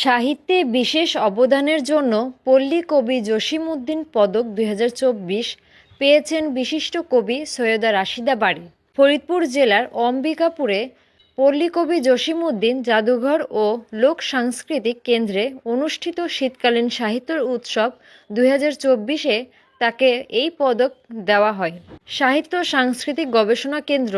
সাহিত্যে বিশেষ অবদানের জন্য পল্লী কবি জসিমউদ্দিন পদক দুই হাজার চব্বিশ পেয়েছেন বিশিষ্ট কবি সৈয়দা রাশিদা বাড়ি ফরিদপুর জেলার অম্বিকাপুরে পল্লী কবি জসিমউদ্দিন জাদুঘর ও লোক সাংস্কৃতিক কেন্দ্রে অনুষ্ঠিত শীতকালীন সাহিত্য উৎসব দুই চব্বিশে তাকে এই পদক দেওয়া হয়। সাহিত্য সাংস্কৃতিক গবেষণা কেন্দ্র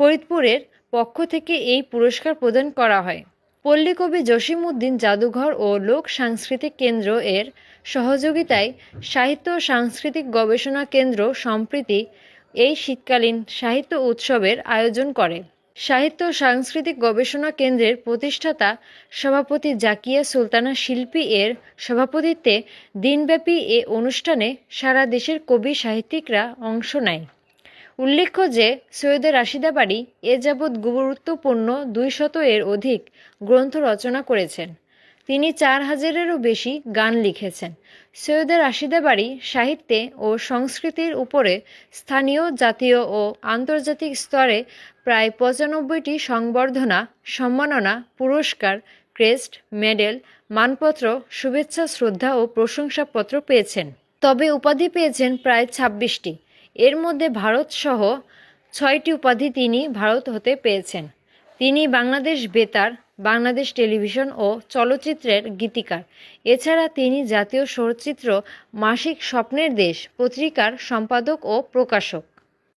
ফরিদপুরের পক্ষ থেকে এই পুরস্কার প্রদান করা হয়। পল্লীকবি জসিমউদ্দিন জাদুঘর ও লোক সাংস্কৃতিক কেন্দ্র এর সহযোগিতায় সাহিত্য সাংস্কৃতিক গবেষণা কেন্দ্র সম্প্রতি এই শীতকালীন সাহিত্য উৎসবের আয়োজন করে। সাহিত্য সাংস্কৃতিক গবেষণা কেন্দ্রের প্রতিষ্ঠাতা সভাপতি জাকিয়া সুলতানা শিল্পী এর সভাপতিত্বে দিনব্যাপী এ অনুষ্ঠানে সারা দেশের কবি সাহিত্যিকরা অংশ নেয়। উল্লেখ্য যে, সৈয়দের রাশিদা বাড়ি এ যাবৎ গুরুত্বপূর্ণ দুইশত এর অধিক গ্রন্থ রচনা করেছেন। তিনি চার হাজারেরও বেশি গান লিখেছেন। সৈয়দা রাশিদা বাড়ি সাহিত্যে ও সংস্কৃতির উপরে স্থানীয়, জাতীয় ও আন্তর্জাতিক স্তরে প্রায় পঁচানব্বইটি সংবর্ধনা, সম্মাননা, পুরস্কার, ক্রেস্ট, মেডেল, মানপত্র, শুভেচ্ছা, শ্রদ্ধা ও প্রশংসাপত্র পেয়েছেন। তবে উপাধি পেয়েছেন প্রায় ছাব্বিশটি। এর মধ্যে ভারতসহ ছয়টি উপাধি তিনি ভারত হতে পেয়েছেন। তিনি বাংলাদেশ বেতার, বাংলাদেশ টেলিভিশন ও চলচ্চিত্রের গীতিকার। এছাড়া তিনি জাতীয় চলচ্চিত্র মাসিক স্বপ্নের দেশ, পত্রিকার সম্পাদক ও প্রকাশক।